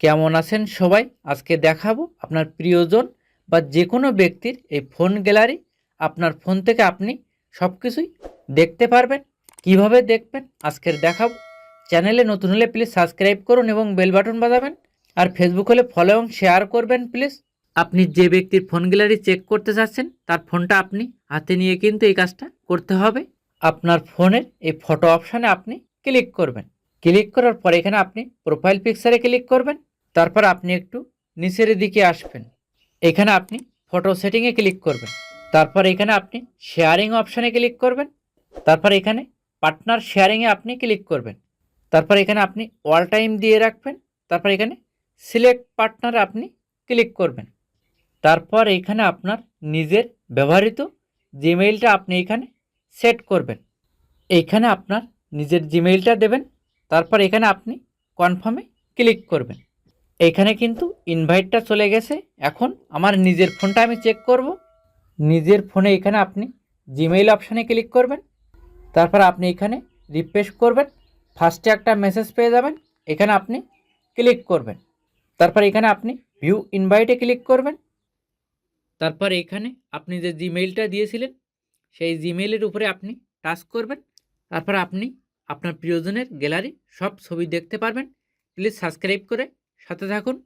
কেমন আছেন সবাই? আজকে দেখাবো আপনার প্রিয়জন বা যে কোনো ব্যক্তির এই ফোন গ্যালারি। আপনার ফোন থেকে আপনি সব কিছুই দেখতে পারবেন। কীভাবে দেখবেন আজকের দেখাবো। চ্যানেলে নতুন হলে প্লিজ সাবস্ক্রাইব করুন এবং বেল বাটন বাজাবেন। আর ফেসবুক হলে ফলো এবং শেয়ার করবেন প্লিজ আপনি যে ব্যক্তির ফোন গ্যালারি চেক করতে চাচ্ছেন তার ফোনটা আপনি হাতে নিয়ে কিন্তু এই কাজটা করতে হবে। আপনার ফোনের এই ফটো অপশানে আপনি ক্লিক করবেন। ক্লিক করার পর এখানে আপনি প্রোফাইল পিকচারে ক্লিক করবেন। তারপর আপনি একটু নিচের দিকে আসবেন। এখানে আপনি ফটো সেটিংয়ে ক্লিক করবেন। তারপর এখানে আপনি শেয়ারিং অপশানে ক্লিক করবেন। তারপর এখানে পার্টনার শেয়ারিংয়ে আপনি ক্লিক করবেন। তারপর এখানে আপনি অল টাইম দিয়ে রাখবেন। তারপর এখানে সিলেক্ট পার্টনার আপনি ক্লিক করবেন। তারপর এখানে আপনার নিজের ব্যবহৃত জিমেইলটা আপনি এখানে সেট করবেন। এইখানে আপনার নিজের জিমেইলটা দেবেন। তারপর এখানে আপনি কনফার্মে ক্লিক করবেন। এইখানে কিন্তু ইনভাইটটা চলে গেছে। এখন আমার নিজের ফোনটা আমি চেক করব। নিজের ফোনে এখানে আপনি জিমেইল অপশানে ক্লিক করবেন। তারপর আপনি এখানে রিফ্রেশ করবেন। ফার্স্টে একটা মেসেজ পেয়ে যাবেন। এখানে আপনি ক্লিক করবেন। তারপর এখানে আপনি ভিউ ইনভাইটে ক্লিক করবেন। তারপর এখানে আপনি যে জিমেইলটা দিয়েছিলেন, সেই জিমেইলের উপরে আপনি টাচ করবেন। তারপর আপনি আপনার প্রিয়জনের গ্যালারি সব ছবি দেখতে পারবেন। প্লিজ সাবস্ক্রাইব করে সাথে থাকুন।